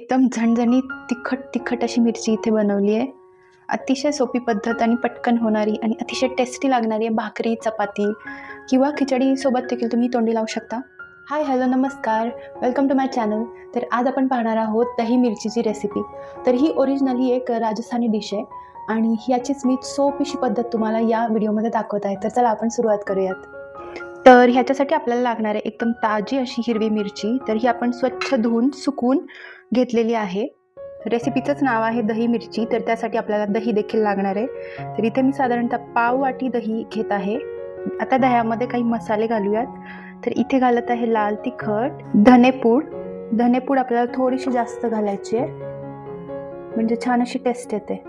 एकदम झणझणीत तिखट तिखट अशी मिरची इथे बनवली आहे. अतिशय सोपी पद्धत आणि पटकन होणारी आणि अतिशय टेस्टी लागणारी आहे भाकरी चपाती किंवा खिचडीसोबत देखील तुम्ही तोंडी लावू शकता. हाय हॅलो नमस्कार. वेलकम टू माय चॅनल तर आज आपण पाहणार आहोत दही मिरचीची रेसिपी तर ही ओरिजिनली एक राजस्थानी डिश आहे आणि ह्याचीच मी सोपीशी पद्धत तुम्हाला या व्हिडिओमध्ये दाखवत आहे. तर चला आपण सुरुवात करूयात. तर ह्याच्यासाठी आपल्याला लागणार आहे एकदम ताजी अशी हिरवी मिरची. तर ही आपण स्वच्छ धुवून सुकून घेतलेली आहे. रेसिपीचंच नाव आहे दही मिरची तर त्यासाठी आपल्याला दही देखील लागणार आहे. तर इथे मी साधारणतः पाव वाटी दही घेत आहे. आता दह्यामध्ये काही मसाले घालूयात. तर इथे घालत आहे लाल तिखट धनेपूड धनेपूड आपल्याला थोडीशी जास्त घालायची आहे. म्हणजे छान अशी टेस्ट येते.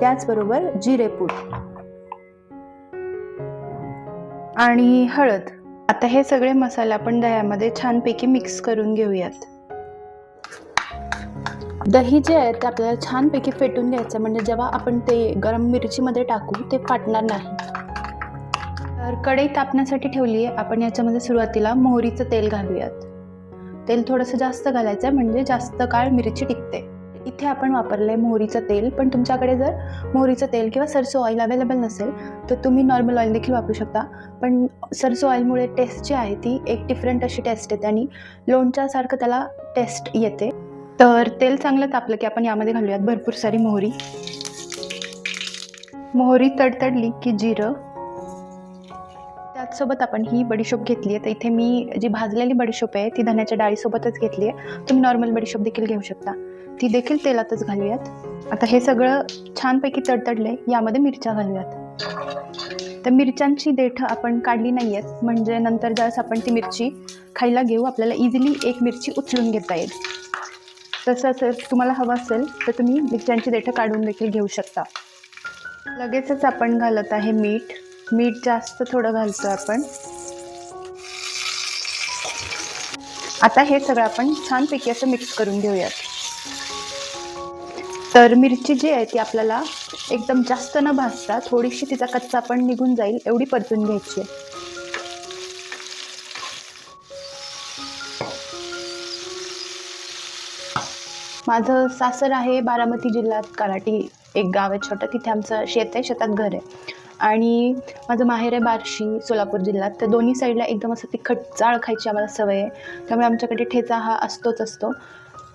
त्याचबरोबर जिरेपूड आणि हळद. आता हे सगळे मसाले आपण दह्यामध्ये छानपैकी मिक्स करून घेऊयात. दही जे आहे ते आपल्याला छानपैकी फेटून घ्यायचं म्हणजे जेव्हा आपण ते गरम मिरचीमध्ये टाकू ते फाटणार नाही. तर कढई तापण्यासाठी ठेवली आहे आपण याच्यामध्ये सुरुवातीला मोहरीचं तेल घालूयात. तेल थोडंसं जास्त घालायचं आहे म्हणजे जास्त काळ मिरची टिकते. इथे आपण वापरलं आहे मोहरीचं तेल पण तुमच्याकडे जर मोहरीचं तेल किंवा सरसो ऑइल अवेलेबल नसेल तर तुम्ही नॉर्मल ऑइल देखील वापरू शकता. पण सरसो ऑइलमुळे टेस्ट जी आहे ती एक डिफरंट अशी टेस्ट येते आणि लोणच्यासारखं त्याला टेस्ट येते. तर तेल चांगलं तापलं की आपण यामध्ये घालूयात भरपूर सारी मोहरी. मोहरी तडतडली की जिरं. त्याचसोबत आपण ही बडीशोप घेतली आहे. तर इथे मी जी भाजलेली बडीशोप आहे ती धन्याच्या डाळीसोबतच घेतली आहे. तुम्ही नॉर्मल बडीशोप देखील घेऊ शकता. ती देखील तेलातच घालूयात. आता हे सगळं छानपैकी तडतडले यामध्ये मिरच्या घालूयात. तर मिरच्यांची देठं आपण काढली नाही आहेत म्हणजे नंतर ज्यावेळेस आपण ती मिरची खायला घेऊ आपल्याला इझिली एक मिरची उचलून घेता येईल. तसं जर तुम्हाला हवं असेल तर तुम्ही मिरच्यांची देठं काढून देखील घेऊ शकता. लगेचच आपण घालत आहे मीठ. मीठ जास्त थोडं घालतो आपण. आता हे सगळं आपण छानपैकी असं मिक्स करून घेऊयात. तर मिरची जी आहे ती आपल्याला एकदम जास्त न भाजता थोडीशी तिचा कच्चा पण निघून जाईल एवढी परतून घ्यायची आहे. माझं सासर आहे बारामती जिल्ह्यात कराटी एक गाव आहे छोटं. तिथे आमचं शेत आहे शेतात घर आहे. आणि माझं माहेर आहे बार्शी सोलापूर जिल्ह्यात. तर दोन्ही साईडला एकदम असं तिखट जाळ खायची आम्हाला सवय आहे. त्यामुळे आमच्याकडे ठेचा हा असतोच असतो.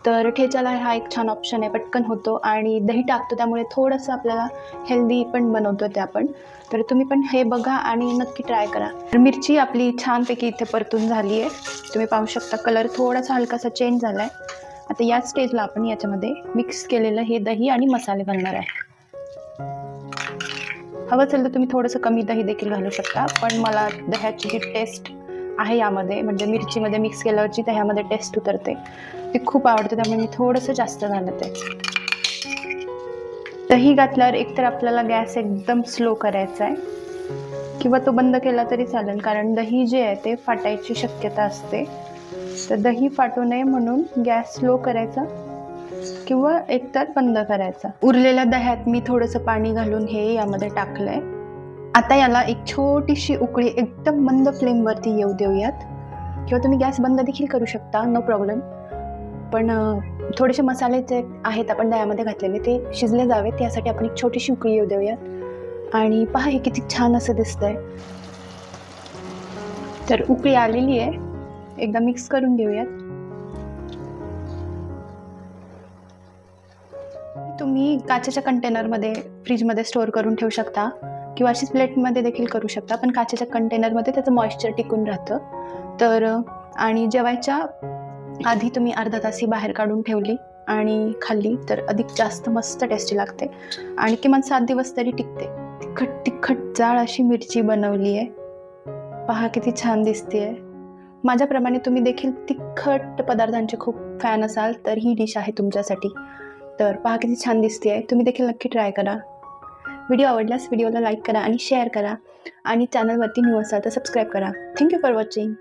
तर ठेच्याला हा एक छान ऑप्शन आहे पटकन होतो. आणि दही टाकतो त्यामुळे थोडंसं आपल्याला हेल्दी पण बनवतो ते आपण. तर तुम्ही पण हे बघा आणि नक्की ट्राय करा. तर मिरची आपली छानपैकी इथे परतून झाली आहे. तुम्ही पाहू शकता कलर थोडासा हलकासा चेंज झाला आहे आता या स्टेजला आपण याच्यामध्ये मिक्स केलेलं हे दही आणि मसाले घालणार आहे. हवं असेल तर तुम्ही थोडंसं कमी दही देखील घालू शकता पण मला दह्याची जी टेस्ट आहे यामध्ये म्हणजे मिरचीमध्ये मिक्स केल्यावरची दह्यामध्ये टेस्ट उतरते. ती खूप आवडते त्यामुळे मी थोडंसं जास्त घालत. आहे दही घातल्यावर एकतर आपल्याला गॅस एकदम स्लो करायचा आहे किंवा तो बंद केला तरी चालेल कारण दही जे आहे ते फाटायची शक्यता असते. तर दही फाटू नये म्हणून गॅस स्लो करायचा किंवा एकतर बंद करायचा. उरलेल्या दह्यात मी थोडंसं पाणी घालून हे यामध्ये टाकलंय. आता याला एक छोटीशी उकळी एकदम मंद फ्लेमवरती येऊ देऊयात. किंवा तुम्ही गॅस बंद देखील करू शकता नो प्रॉब्लेम. पण थोडेसे मसाले जे आहेत आपण दह्यामध्ये घातलेले ते शिजले जावेत. यासाठी आपण एक छोटीशी उकळी येऊ देऊयात. आणि पहा हे किती छान असं दिसतंय. तर उकळी आलेली आहे. एकदा मिक्स करून घेऊयात. तुम्ही काचेच्या कंटेनरमध्ये फ्रीजमध्ये स्टोअर करून ठेवू शकता. किंवा अशीच प्लेटमध्ये देखील करू शकता. पण काचेच्या कंटेनरमध्ये त्याचं मॉइश्चर टिकून राहतं. तर आणि जेवायच्या आधी तुम्ही अर्धा तासी बाहेर काढून ठेवली आणि खाल्ली तर अधिक जास्त मस्त टेस्टी लागते. आणि किमान सात दिवस तरी टिकते. तिखट तिखट जाळ अशी मिरची बनवली आहे पहा किती छान दिसते आहे माझ्याप्रमाणे तुम्ही देखील तिखट पदार्थांचे खूप फॅन असाल तर ही डिश आहे तुमच्यासाठी. तर पहा किती छान दिसते आहे तुम्ही देखील नक्की ट्राय करा. व्हिडिओ आवडल्यास व्हिडिओला लाईक करा आणि शेअर करा. आणि चॅनलवरती न्यू असाल तर सबस्क्राईब करा. Thank you for watching